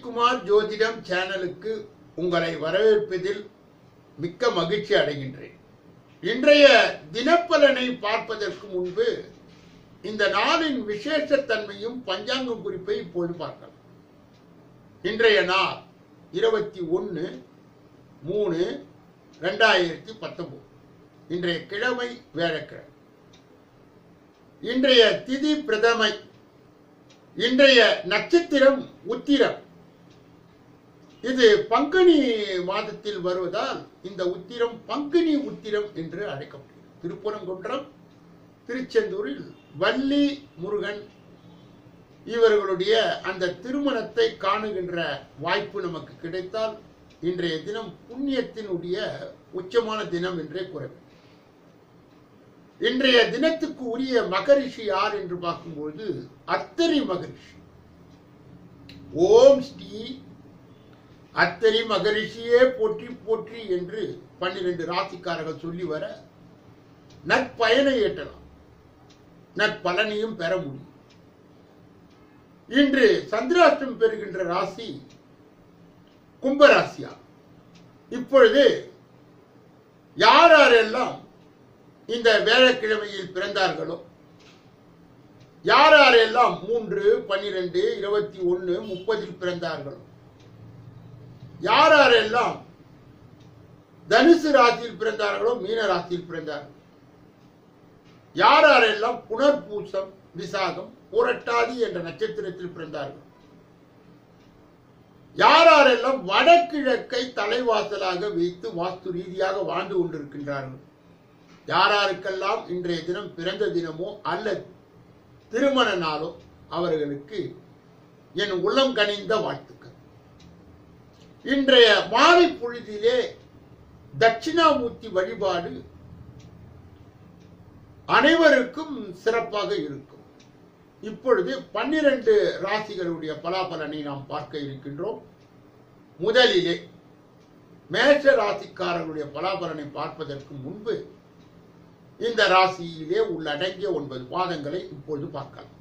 ரவிக்குமார் ஜோதிடம் சேனலுக்கு உங்களை வரவேற்பதில் மிக்க மகிழ்ச்சி அடைகின்றேன். இன்றைய தினப்பலனை பார்ப்பதற்கு முன்பு இந்த நாளின் விசேஷத்தன்மையும் பஞ்சாங்கம் குறிப்பை இப்போது பார்க்கலாம். இன்றைய நாள் இருபத்தி ஒன்று மூணு ரெண்டாயிரத்தி பத்தொன்பது இன்றைய கிழமை வேழக்கிழமை இன்றைய திதி பிரதமை. இன்றைய நட்சத்திரம் உத்திரம். இது பங்குனி மாதத்தில் வருவதால் இந்த உத்திரம் பங்குனி உத்திரம் என்று அழைக்கப்படுகிறது. திருப்பரங்குன்றம் திருச்செந்தூரில் வள்ளி முருகன் இவர்களுடைய அந்த திருமணத்தை காணுகின்ற வாய்ப்பு நமக்கு கிடைத்தால் இன்றைய தினம் புண்ணியத்தினுடைய உச்சமான தினம் என்றே கூற இன்றைய தினத்துக்கு உரிய மகரிஷி யார் என்று பார்க்கும்போது அத்தரி மகரிஷி. ஓம் ஸ்ரீ அத்தரி மகரிஷியே போற்றி போற்றி என்று பன்னிரண்டு ராசிக்காரர்கள் சொல்லி வர நற்பயனை ஏற்றலாம். நற்பலனையும் பெற முடியும். இன்று சந்திராஷ்டம் பெறுகின்ற ராசி கும்பராசியா. இப்பொழுது யார் யாரெல்லாம் இந்த வேலைக்கிழமையில் பிறந்தார்களோ யார் யாரெல்லாம் மூன்று பன்னிரெண்டு இருபத்தி ஒன்று முப்பதில் பிறந்தார்களோ யார் யாரெல்லாம் தனுசு ராசியில் பிறந்தார்களோ மீன ராசியில் பிறந்தார்கள் யார் யாரெல்லாம் புனர்பூசம் விசாகம் புரட்டாதி என்ற நட்சத்திரத்தில் பிறந்தார்கள்? யார் யாரெல்லாம் வடகிழக்கை தலைவாசலாக வைத்து வாஸ்து ரீதியாக வாழ்ந்து கொண்டிருக்கின்றார்கள்? யார் யாருக்கெல்லாம் இன்றைய தினம் பிறந்த தினமோ அல்லது திருமண நாளோ அவர்களுக்கு என் உள்ளம் கனிந்த வாழ்த்து. இன்றைய மாலை பொழுதிலே தட்சிணாமூர்த்தி வழிபாடு அனைவருக்கும் சிறப்பாக இருக்கும். இப்பொழுது பன்னிரண்டு ராசிகளுடைய பலாபலனை நாம் பார்க்க இருக்கின்றோம். முதலிலே மேஷ ராசிக்காரர்களுடைய பலாபலனை பார்ப்பதற்கு முன்பு இந்த ராசியிலே உள்ளடங்கிய ஒன்பது பாதங்களை இப்பொழுது பார்க்கலாம்.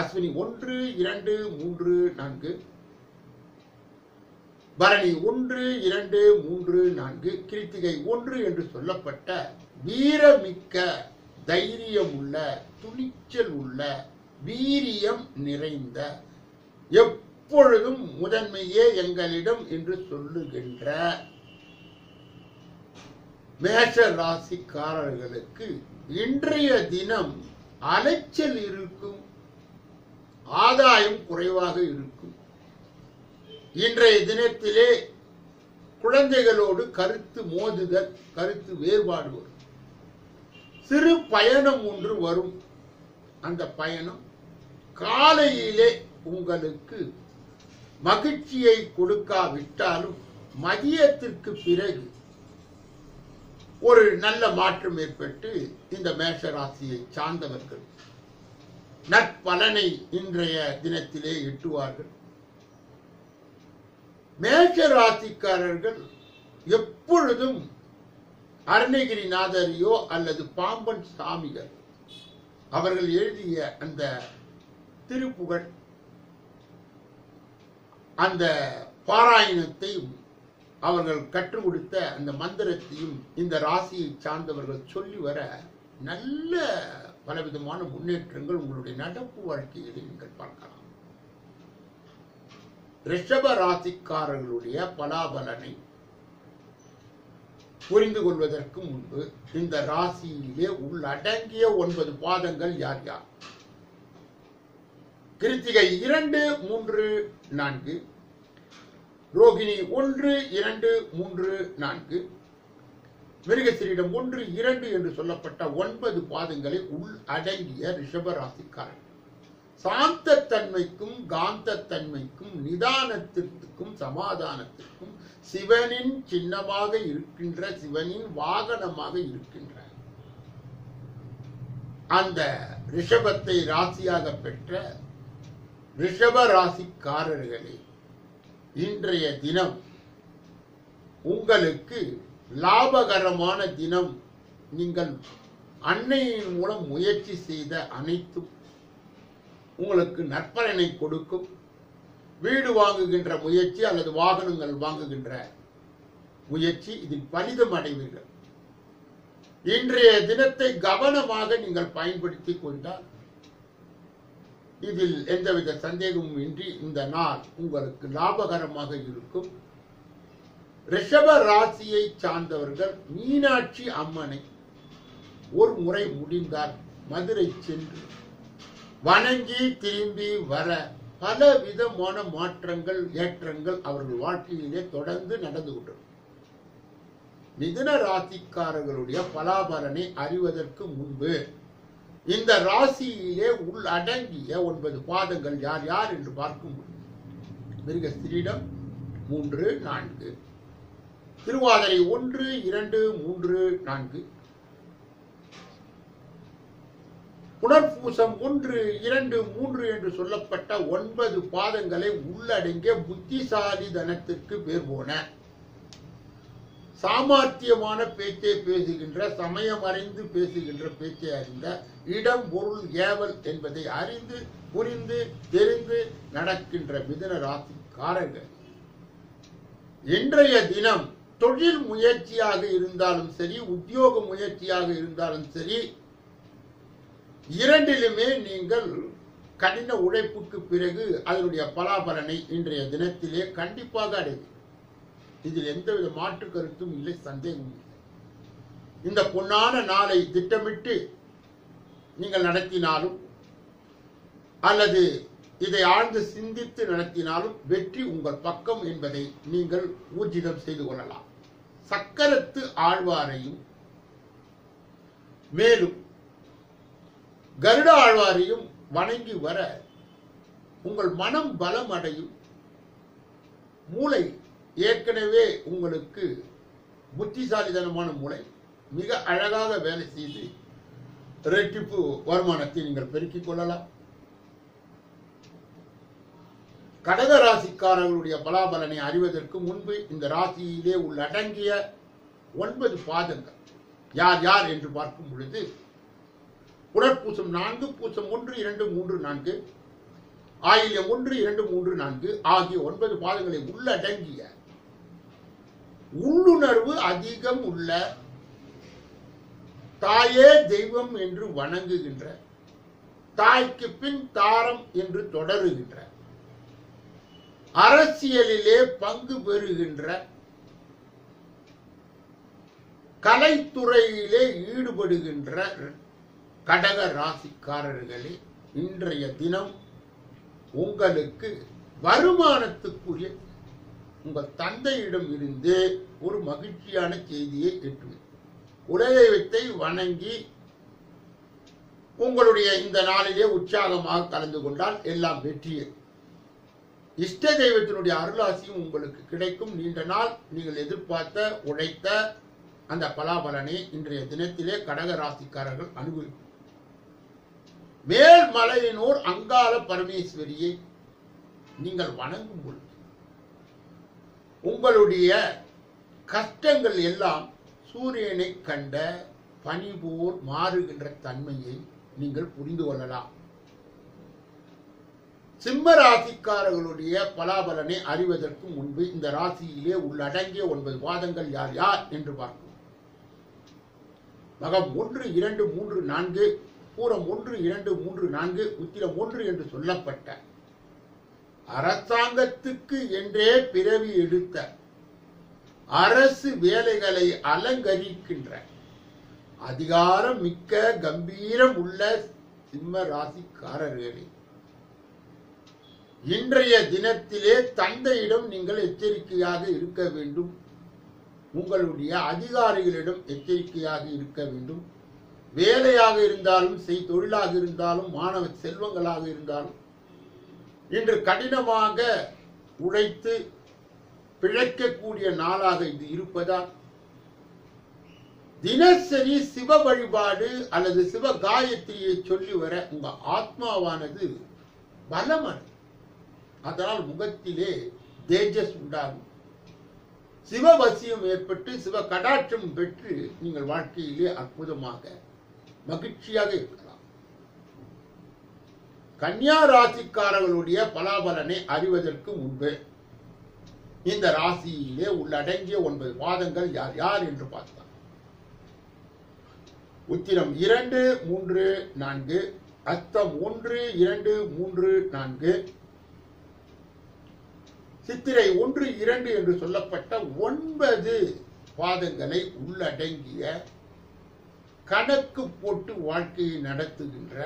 அஸ்வினி ஒன்று இரண்டு மூன்று நான்கு பரணி ஒன்று இரண்டு மூன்று நான்கு கிருத்திகை ஒன்று என்று சொல்லப்பட்ட வீரமிக்க தைரியம் உள்ள துணிச்சல் உள்ள வீரியம் நிறைந்த எப்பொழுதும் முதன்மையே எங்களிடம் என்று சொல்லுகின்ற மேஷ ராசிக்காரர்களுக்கு இன்றைய தினம் அலைச்சல் இருக்கும் ஆதாயம் குறைவாக இருக்கும். இன்றைய தினத்திலே குழந்தைகளோடு கருத்து மோதுதல் கருத்து வேறுபாடு வரும். சிறு பயணம் ஒன்று வரும். அந்த பயணம் காலையிலே உங்களுக்கு மகிழ்ச்சியை கொடுக்காவிட்டாலும் மதியத்திற்கு பிறகு ஒரு நல்ல மாற்றம் ஏற்பட்டு இந்த மேஷ ராசியை சார்ந்தவர்கள் நற்பலனை இன்றைய தினத்திலே எட்டுவார்கள். மேஷ ராசிக்காரர்கள் எப்பொழுதும் அருணகிரிநாதரையோ அல்லது பாம்பன் சாமிகள். அவர்கள் எழுதிய அந்த திருப்புகழ் அந்த பாராயணத்தையும் அவர்கள் கற்றுக் கொடுத்த அந்த மந்திரத்தையும் இந்த ராசியை சார்ந்தவர்கள் சொல்லி வர நல்ல பலவிதமான முன்னேற்றங்கள் உங்களுடைய நடப்பு வாழ்க்கையில் நீங்கள் பார்க்கலாம். ரிஷப ராசிக்காரர்களுடைய பலாபலனை புரிந்து கொள்வதற்கு முன்பு இந்த ராசியிலே உள்ளடங்கிய ஒன்பது பாதங்கள் யார் யார்? கிருத்திகை இரண்டு மூன்று நான்கு. ரோகிணி ஒன்று இரண்டு மூன்று நான்கு. மிருகசிரியிடம் ஒன்று இரண்டு என்று சொல்லப்பட்ட ஒன்பது பாதங்களை உள் அடங்கிய ரிஷப ராசிக்காரர்கள் சாந்தத்தன்மைக்கும் காந்தத்தன்மைக்கும் நிதானத்திற்கும் சமாதானத்திற்கும் சிவனின் சின்னமாக இருக்கின்ற சிவனின் வாகனமாக இருக்கின்ற. அந்த ரிஷபத்தை ராசியாக பெற்ற ரிஷப ராசிக்காரர்களே இன்றைய தினம் உங்களுக்கு லாபகரமான தினம். நீங்கள் அன்னையின் மூலம் முயற்சி செய்த அனைத்தும் உங்களுக்கு நற்பலனை கொடுக்கும். வீடு வாங்குகின்ற முயற்சி அல்லது வாகனங்கள் வாங்குகின்ற முயற்சி இதில் பலிதம் அடைவீர்கள். இன்றைய தினத்தை கவனமாக நீங்கள் பயன்படுத்திக் கொண்டால் இதில் எந்தவித சந்தேகமும் இன்றி இந்த நாள் உங்களுக்கு லாபகரமாக இருக்கும். ரிஷப ராசியை சார்ந்தவர்கள் மீனாட்சி அம்மனை ஒரு முறை முடிந்தால் மதுரை சென்று வணங்கி திரும்பி வர பல விதமான மாற்றங்கள் ஏற்றங்கள் அவர்கள் வாழ்க்கையிலே தொடர்ந்து நடந்து கொண்டிருக்கும். மிதுன ராசிக்காரர்களுடைய பலாபலனை அறிவதற்கு முன்பு இந்த ராசியிலே உள்ளடங்கிய ஒன்பது பாதங்கள் யார் யார் என்று பார்க்கும் மிருகஸ்திரிடம் மூன்று நான்கு. திருவாதிரை ஒன்று இரண்டு மூன்று நான்கு. புனர்பூசம் ஒன்று இரண்டு மூன்று என்று சொல்லப்பட்ட ஒன்பது பாதங்களை உள்ளடங்கிய புத்திசாலி தனத்திற்கு பேர் போன சாமர்த்தியமான பேச்சை பேசுகின்ற சமயம் அறிந்து பேசுகின்ற பேச்சை அறிந்த இடம் பொருள் ஏவல் என்பதை அறிந்து புரிந்து தெரிந்து நடக்கின்ற மிதன ராசிக்காரர்கள். இன்றைய தினம் தொழில் முயற்சியாக இருந்தாலும் சரி உத்தியோக முயற்சியாக இருந்தாலும் சரி இரண்டிலுமே நீங்கள் கடின உழைப்புக்கு பிறகு அதனுடைய பலாபலனை இன்றைய தினத்திலே கண்டிப்பாக அடைவீர்கள். இதில் எந்தவித மாற்று கருத்தும் இல்லை சந்தேகம் இல்லை. இந்த பொன்னான நாளை திட்டமிட்டு நீங்கள் நடத்தினாலும் அல்லது இதை ஆழ்ந்து சிந்தித்து நடத்தினாலும் வெற்றி உங்கள் பக்கம் என்பதை நீங்கள் ஊர்ஜிதம் செய்து கொள்ளலாம். சக்கரத்து ஆழ்வாரையும் மேலும் கருட ஆழ்வாரையும் வணங்கி வர உங்கள் மனம் பலம் அடையும். மூளை ஏற்கனவே உங்களுக்கு புத்திசாலிதனமான மூளை. மிக அழகாக வேலை செய்து ரெட்டிப்பு வருமானத்தை நீங்கள் பெருக்கிக் கொள்ளலாம். கடக ராசிக்காரர்களுடைய பலாபலனை அறிவதற்கு முன்பு இந்த ராசியிலே உள்ளடங்கிய ஒன்பது பாதங்கள். யார் யார் என்று பார்க்கும் பொழுது உடற்பூசம் நான்கு பூசம் ஒன்று இரண்டு மூன்று நான்கு. ஆயில்யம் ஒன்று இரண்டு மூன்று நான்கு. ஆகிய ஒன்பது பாதங்களை உள்ளடங்கிய உள்ளுணர்வு அதிகம் உள்ள தாயே தெய்வம் என்று வணங்குகின்ற தாய்க்கு பின் தாரம் என்று தொடருகின்ற அரசியலிலே பங்கு பெறுகின்ற கலைத்துறையிலே ஈடுபடுகின்ற கடக ராசிக்காரர்களே இன்றைய தினம் உங்களுக்கு வருமானத்துக்குரிய உங்கள் தந்தையிடம் இருந்து ஒரு மகிழ்ச்சியான செய்தியை எட்டுவேன். குலதெய்வத்தை வணங்கி உங்களுடைய இந்த நாளிலே உற்சாகமாக கலந்து கொண்டால் எல்லாம் வெற்றியே. இஷ்ட தெய்வத்தினுடைய அருளாசியும் உங்களுக்கு கிடைக்கும். நீண்ட நாள் நீங்கள் எதிர்பார்த்த உழைத்த அந்த பலாபலனை இன்றைய தினத்திலே கடக ராசிக்காரர்கள் அனுபவிக்கும். மேல்மலையினூர் அங்காள பரமேஸ்வரியை நீங்கள் வணங்கும் பொழுது உங்களுடைய கஷ்டங்கள் எல்லாம் சூரியனை கண்ட பனிபோர் மாறுகின்ற தன்மையை நீங்கள் புரிந்து கொள்ளலாம். சிம்ம ராசிக்காரர்களுடைய பலாபலனை அறிவதற்கு முன்பு இந்த ராசியிலே உள்ளடங்கிய ஒன்பது வாதங்கள் யார் யார் என்று பார்ப்போம். மகம் ஒன்று இரண்டு மூன்று நான்கு பூரம் ஒன்று இரண்டு மூன்று நான்கு உத்திரம் ஒன்று என்று சொல்லப்பட்ட அரசாங்கத்துக்கு என்றே பிறவி எடுத்த அரசு வேலைகளை அலங்கரிக்கின்ற அதிகாரம் மிக்க கம்பீரம் உள்ள சிம்ம ராசிக்காரர்களே இன்றைய தினத்திலே தந்தையிடம் நீங்கள் எச்சரிக்கையாக இருக்க வேண்டும். உங்களுடைய அதிகாரிகளிடம் எச்சரிக்கையாக இருக்க வேண்டும். வேலையாக இருந்தாலும் செய் தொழிலாக இருந்தாலும் மாணவ செல்வங்களாக இருந்தாலும் இன்று கடினமாக உழைத்து பிழைக்கக்கூடிய நாளாக இது இருப்பதால் தினசரி சிவ வழிபாடு அல்லது சிவ காயத்ரியை சொல்லி வர உங்க ஆத்மாவானது பலமன் அதனால் முகத்திலே தேஜஸ் உண்டாகும். சிவவசியம் ஏற்பட்டு சிவ கடாட்சம் பெற்று நீங்கள் வாழ்க்கையிலே அற்புதமாக மகிழ்ச்சியாக இருக்கலாம். கன்னியா ராசிக்காரர்களுடைய பலாபலனை அறிவதற்கு முன்பு இந்த ராசியிலே உள்ளடங்கிய ஒன்பது பாதங்கள் யார் யார் என்று பார்த்தார் உத்திரம் இரண்டு மூன்று நான்கு அஸ்தம் ஒன்று இரண்டு மூன்று நான்கு சித்திரை ஒன்று இரண்டு என்று சொல்லப்பட்ட ஒன்பது பாதங்களை உள்ளடங்கிய கணக்கு போட்டு வாழ்க்கையை நடத்துகின்ற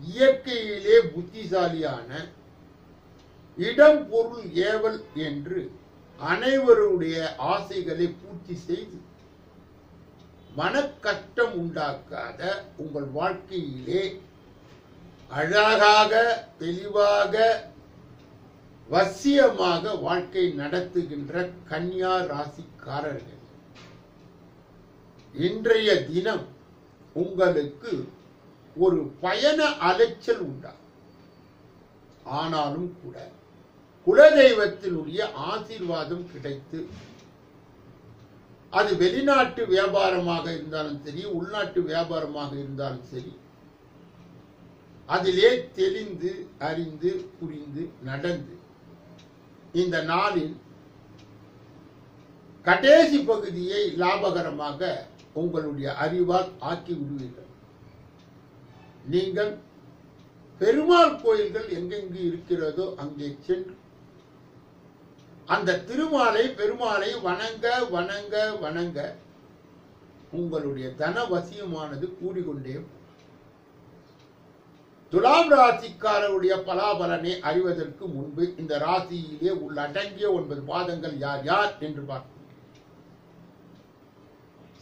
இயற்கையிலே புத்திசாலியான இடம் பொருள் ஏவல் என்று அனைவருடைய ஆசைகளை பூர்த்தி செய்து மனக்கஷ்டம் உண்டாக்காத உங்கள் வாழ்க்கையிலே அழகாக தெளிவாக வசியமாக வாழ்க்கை நடத்துகின்ற கன்னியா ராசிக்காரர்கள். இன்றைய தினம் உங்களுக்கு ஒரு பயண அலைச்சல் உண்டா? ஆனாலும் கூட குலதெய்வத்தினுடைய ஆசீர்வாதம் கிடைத்து அது வெளிநாட்டு வியாபாரமாக இருந்தாலும் சரி உள்நாட்டு வியாபாரமாக இருந்தாலும் சரி அதிலே தெளிந்து அறிந்து புரிந்து நடந்து இந்த நாளில் கடைசி பகுதியை லாபகரமாக உங்களுடைய அறிவால் ஆக்கி விடுவீர்கள். நீங்கள் பெருமாள் கோயில்கள் எங்கெங்கு இருக்கிறதோ அங்கே சென்று அந்த திருமாலை பெருமாளை வணங்க வணங்க வணங்க உங்களுடைய தனவசியமானது கூடிக்கொண்டே துலாம் ராசிக்காரருடைய பலாபலனை அறிவதற்கு முன்பு இந்த ராசியிலே உள்ளடங்கிய ஒன்பது பாதங்கள் யார் யார் என்று பார்ப்போம்.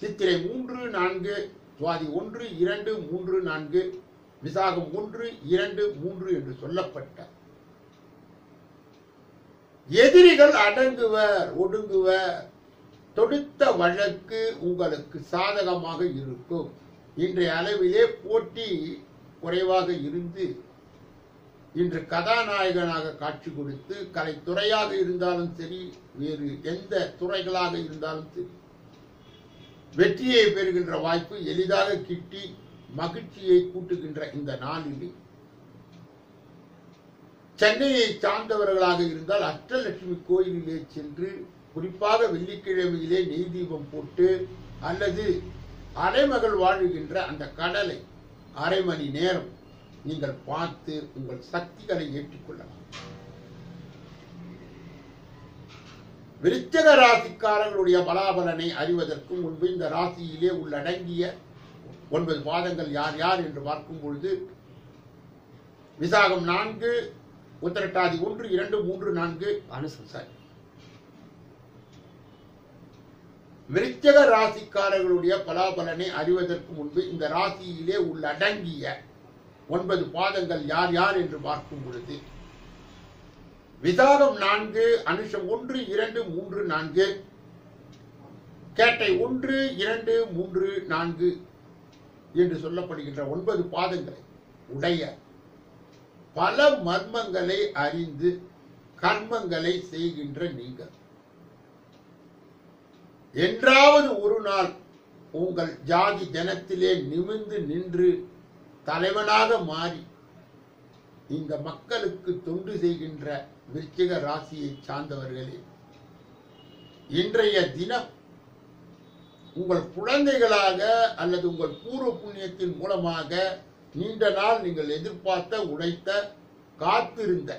சித்திரை மூன்று நான்கு சுவாதி ஒன்று இரண்டு மூன்று நான்கு விசாகம் ஒன்று இரண்டு மூன்று என்று சொல்லப்பட்ட எதிரிகள் அடங்குவர் ஒடுங்குவர். தொடுத்த வழக்கு உங்களுக்கு சாதகமாக இருக்கும். இன்றைய அளவிலே போட்டி குறைவாக இருந்து இன்று கதாநாயகனாக காட்சி கொடுத்து கலைத்துறையாக இருந்தாலும் சரி வேறு எந்த துறைகளாக இருந்தாலும் சரி வெற்றியை பெறுகின்ற வாய்ப்பு எளிதாக கிட்டி மகிழ்ச்சியை கூட்டுகின்ற இந்த நாளில். சென்னையை சார்ந்தவர்களாக இருந்தால் அஷ்டலட்சுமி கோயிலிலே சென்று குறிப்பாக வெள்ளிக்கிழமையிலே நெய் தீபம் போட்டு அல்லது அலைமகள் வாழுகின்ற அந்த கடலை அரை மணி நேரம் நீங்கள் பார்த்து உங்கள் சக்திகளை ஏற்றுக்கொள்ளலாம். விருச்சக ராசிக்காரர்களுடைய பலாபலனை அறிவதற்கு முன்பு இந்த ராசியிலே உள்ளடங்கிய ஒன்பது பாதங்கள் யார் யார் என்று பார்க்கும் பொழுது விசாகம் நான்கு உத்திரட்டாதி ஒன்று இரண்டு மூன்று நான்கு. அனுசம் சரி விருச்சக ராசிக்காரர்களுடைய பலாபலனை அறிவதற்கு முன்பு இந்த ராசியிலே உள்ளடங்கிய ஒன்பது பாதங்கள் யார் யார் என்று பார்க்கும் பொழுது விதானம் நான்கு அனுஷம் ஒன்று இரண்டு மூன்று நான்கு. கேட்டை ஒன்று இரண்டு மூன்று நான்கு என்று சொல்லப்படுகின்ற ஒன்பது பாதங்களை உடைய பல மர்மங்களை அறிந்து கர்மங்களை செய்கின்ற நீங்கள். என்றாவது ஒரு நாள் உங்கள் ஜாதி ஜனத்திலே நிமிந்து நின்று தலைவனாக மாறி இந்த மக்களுக்கு தொண்டு செய்கின்ற விருச்சிக ராசியை சார்ந்தவர்களே இன்றைய தினம் உங்கள் குழந்தைகளாக அல்லது உங்கள் பூர்வ புண்ணியத்தின் மூலமாக நீண்ட நாள் நீங்கள் எதிர்பார்த்த உழைத்த காத்திருந்த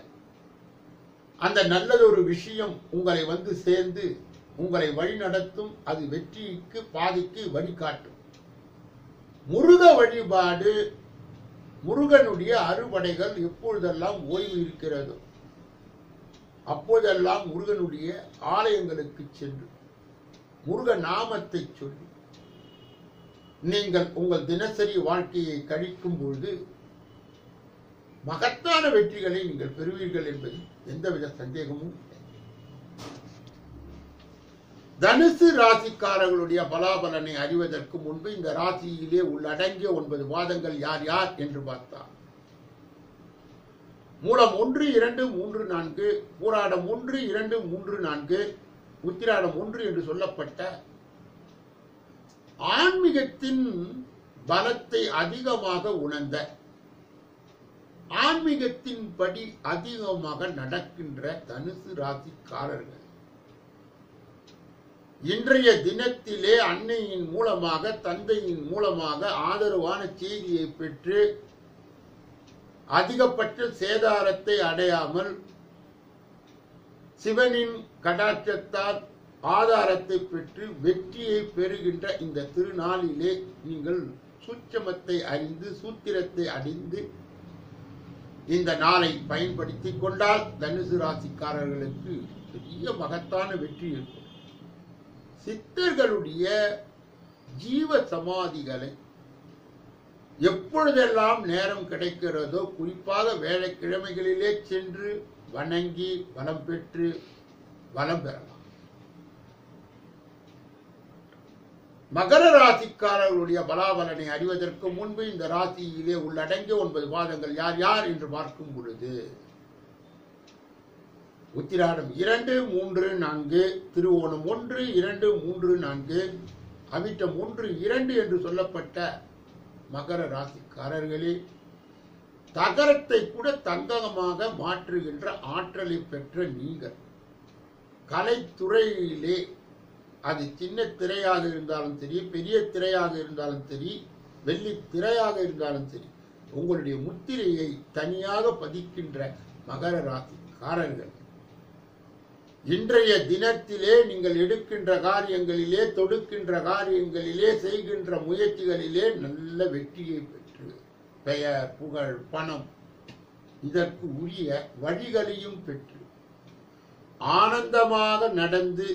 அந்த நல்லதொரு விஷயம் உங்களை வந்து சேர்ந்து உங்களை வழிநடத்தும் அது வெற்றிக்கு பாதைக்கு வழிகாட்டும். முருக வழிபாடு முருகனுடைய அறுவடைகள் எப்பொழுதெல்லாம் ஓய்வு இருக்கிறதோ அப்போதெல்லாம் முருகனுடைய ஆலயங்களுக்கு சென்று முருக நாமத்தை சொல்லி நீங்கள் உங்கள் தினசரி வாழ்க்கையை கழிக்கும் பொழுது மகத்தான வெற்றிகளை நீங்கள் பெறுவீர்கள் என்பதில் எந்தவித சந்தேகமும் தனுசு ராசிக்காரர்களுடைய பலாபலனை அறிவதற்கு முன்பு இந்த ராசியிலே உள்ளடங்கிய ஒன்பது வாதங்கள் யார் யார் என்று பார்த்தார் மூலம் ஒன்று இரண்டு மூன்று நான்கு பூராடம் ஒன்று இரண்டு மூன்று நான்கு உத்திராடம் ஒன்று என்று சொல்லப்பட்ட ஆன்மீகத்தின் பலத்தை அதிகமாக உணர்ந்த ஆன்மீகத்தின் படி அதிகமாக நடக்கின்ற தனுசு ராசிக்காரர்கள். இன்றைய தினத்திலே அன்னையின் மூலமாக தந்தையின் மூலமாக ஆதரவான செய்தியை பெற்று அதிகபட்ச சேதாரத்தை அடையாமல் சிவனின் கடாட்சத்தால் ஆதாரத்தை பெற்று வெற்றியை பெறுகின்ற இந்த திருநாளிலே நீங்கள் சூட்சமத்தை அறிந்து சூத்திரத்தை அறிந்து இந்த நாளை பயன்படுத்திக் கொண்டால் தனுசு ராசிக்காரர்களுக்கு பெரிய மகத்தான வெற்றி இருக்கும் சித்தர்களுடைய ஜீவ சமாதிகளை எப்பொழுதெல்லாம் நேரம் கிடைக்கிறதோ குறிப்பாக வேலைக்கிழமைகளிலே சென்று வணங்கி வளம் பெற்று வளம் பெறலாம். மகர ராசிக்காரர்களுடைய பலாபலனை அறிவதற்கு முன்பு இந்த ராசியிலே உள்ளடங்கிய ஒன்பது பாதங்கள் யார் யார் என்று பார்க்கும் பொழுது உத்திராடம் இரண்டு மூன்று நான்கு திருவோணம் ஒன்று இரண்டு மூன்று நான்கு அவிட்டம் ஒன்று இரண்டு என்று சொல்லப்பட்ட மகர ராசிக்காரர்களே தகரத்தை கூட தங்கமாக மாற்றுகின்ற ஆற்றலை பெற்ற நீங்கள் கலைத்துறையிலே அது சின்ன திரையாக இருந்தாலும் சரி பெரிய திரையாக இருந்தாலும் சரி வெள்ளி திரையாக இருந்தாலும் சரி உங்களுடைய முத்திரையை தனியாக பதிக்கின்ற மகர ராசிக்காரர்கள். இன்றைய தினத்திலே நீங்கள் எடுக்கின்ற காரியங்களிலே தொடுக்கின்ற காரியங்களிலே செய்கின்ற முயற்சிகளிலே நல்ல வெற்றியை பெற்று பெயர் புகழ் பணம் இதற்கு உரிய வழிகளையும் பெற்று ஆனந்தமாக நடந்து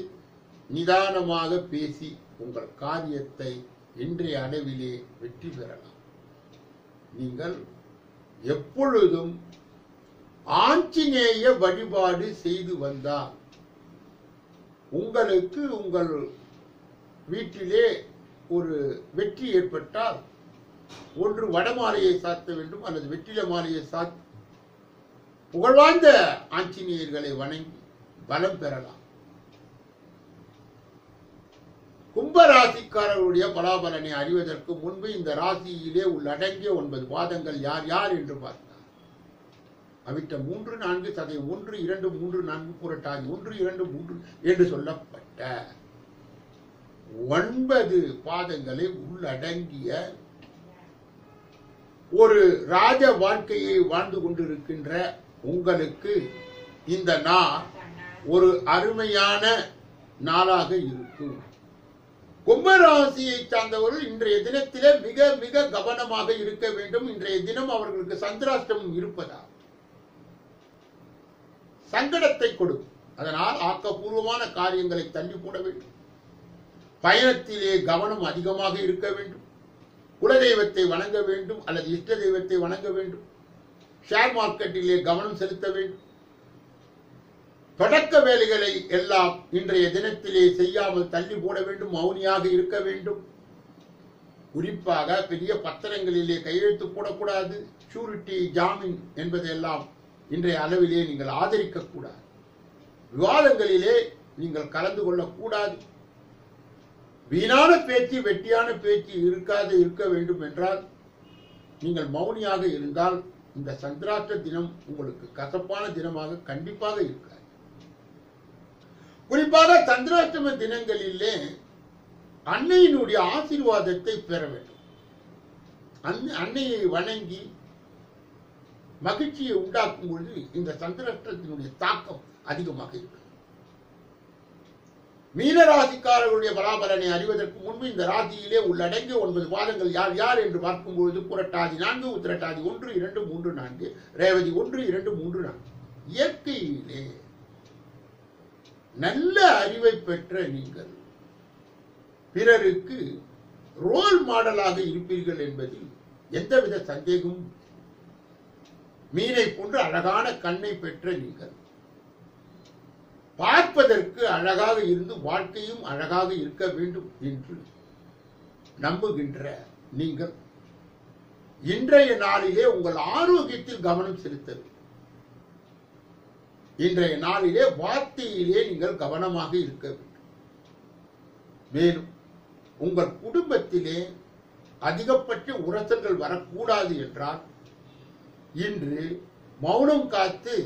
நிதானமாக பேசி உங்கள் காரியத்தை இன்றைய அளவிலே வெற்றி பெறலாம். நீங்கள் எப்பொழுதும் ஆஞ்சநேய வழிபாடு செய்து வந்தால் உங்களுக்கு உங்கள் வீட்டிலே ஒரு வெற்றி ஏற்பட்டால் ஒன்று வடமாலையை சாத்த வேண்டும் அல்லது வெற்றில மாலையை சாத்தி புகழ்வாய்ந்த ஆஞ்சநேயர்களை வணங்கி பலம் பெறலாம். கும்ப ராசிக்காரர்களுடைய பலாபலனை அறிவதற்கு முன்பு இந்த ராசியிலே உள்ளடங்கிய ஒன்பது பாதங்கள் யார் யார் என்று பார்த்தார் அவிட்ட மூன்று நான்கு சதை ஒன்று இரண்டு மூன்று நான்கு புரட்டாதி ஒன்று இரண்டு மூன்று என்று சொல்லப்பட்ட ஒன்பது பாதங்களை உள்ளடங்கிய ஒரு ராஜ வாழ்க்கையை வாழ்ந்து கொண்டிருக்கின்ற உங்களுக்கு இந்த நாள் ஒரு அருமையான நாளாக இருக்கும். கும்பராசியை சார்ந்தவர்கள் இன்றைய தினத்திலே மிக மிக கவனமாக இருக்க வேண்டும். இன்றைய தினம் அவர்களுக்கு சந்திராஷ்டமம் இருப்பதாக சங்கடத்தை கொடுக்கும் அதனால் ஆக்கப்பூர்வமான காரியங்களை தள்ளி போட வேண்டும். பயணத்திலே கவனம் அதிகமாக இருக்க வேண்டும். குலதெய்வத்தை வணங்க வேண்டும் அல்லது இஷ்ட தெய்வத்தை வணங்க வேண்டும். ஷேர் மார்க்கெட்டிலே கவனம் செலுத்த வேண்டும். தொடக்க வேலைகளை எல்லாம் இன்றைய தினத்திலே செய்யாமல் தள்ளி போட வேண்டும். மௌனியாக இருக்க வேண்டும். குறிப்பாக பெரிய பத்திரங்களிலே கையெழுத்து போடக்கூடாது. ஷூரிட்டி ஜாமீன் என்பதையெல்லாம் இன்றைய அளவிலே நீங்கள் ஆதரிக்க கூடாது விவாதங்களிலே நீங்கள் கலந்து கொள்ளக்கூடாது. வீணான பேச்சு வெட்டியான பேச்சு இருக்காது இருக்க வேண்டும் என்றால் நீங்கள் மௌனியாக இருந்தால் இந்த சந்திராஷ்ட தினம் உங்களுக்கு கசப்பான தினமாக கண்டிப்பாக இருக்காது. குறிப்பாக சந்திராஷ்டம தினங்களிலே அன்னையினுடைய ஆசீர்வாதத்தை பெற வேண்டும். அன்னையை வணங்கி மகிழ்ச்சியை உண்டாக்கும் பொழுது இந்த சந்திரஷ்டத்தினுடைய தாக்கம் அதிகமாக இருக்கும். மீனராசிக்காரர்களுடைய பலாபலனை அறிவதற்கு முன்பு இந்த ராசியிலே உள்ளடங்கிய ஒன்பது பாதங்கள் யார் யார் என்று பார்க்கும்பொழுது புரட்டாதி நான்கு உத்திரட்டாதி ஒன்று இரண்டு மூன்று நான்கு ரேவதி ஒன்று இரண்டு மூன்று நான்கு. இயற்கையிலே நல்ல அறிவை பெற்ற நீங்கள் பிறருக்கு ரோல் மாடலாக இருப்பீர்கள் என்பதில் எந்தவித சந்தேகமும் மீனை போன்று அழகான கண்ணை பெற்ற நீங்கள். பார்ப்பதற்கு அழகாக இருந்து வாழ்க்கையும் அழகாக இருக்க வேண்டும் என்று நம்புகின்ற நீங்கள். இன்றைய நாளிலே உங்கள் ஆரோக்கியத்தில் கவனம் செலுத்த இன்றைய நாளிலே வார்த்தையிலே நீங்கள் கவனமாக இருக்க வேண்டும். மேலும் உங்கள் குடும்பத்திலே அதிகபட்ச உரசல்கள் வரக்கூடாது என்றால் இன்று மௌனம் காத்து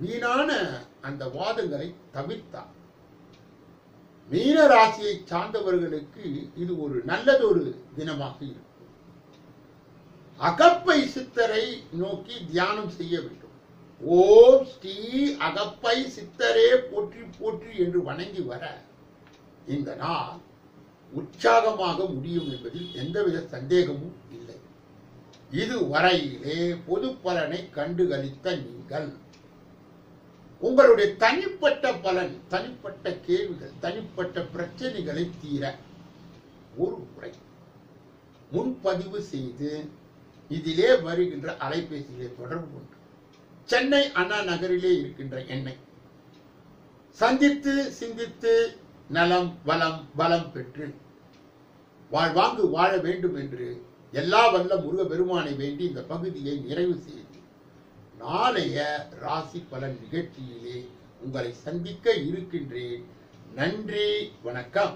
வீணான அந்த வாதங்களை தவிர்த்தார். மீன ராசியை சார்ந்தவர்களுக்கு இது ஒரு நல்லதொரு தினமாக இருக்கும். அகப்பை சித்தரை நோக்கி தியானம் செய்ய வேண்டும். ஓம் ஸ்ரீ அகப்பை சித்தரே போற்றி போற்றி என்று வணங்கி வர இந்த நாள் உற்சாகமாக முடியும் என்பதில் எந்தவித சந்தேகமும் இல்லை. இதுவரையிலே பொது பலனை கண்டுகளித்த நீங்கள். உங்களுடைய தனிப்பட்ட பலன் தனிப்பட்ட கேள்விகள் தனிப்பட்ட பிரச்சனைகளை தீர ஒரு முறை முன்பதிவு செய்து இதிலே வருகின்ற அலைபேசியிலே தொடர்பு கொண்டு சென்னை அண்ணா நகரிலே இருக்கின்ற என்னை சந்தித்து சிந்தித்து நலம் வளம் பலம் பெற்று வாழ்வாங்கு வாழ வேண்டும் என்று எல்லா வல்ல முருக பெருமானை வேண்டி இந்த பகுதியை நிறைவு செய்து நாளைய ராசி பலன் நிகழ்ச்சியிலே உங்களை சந்திக்க இருக்கின்றேன். நன்றி வணக்கம்.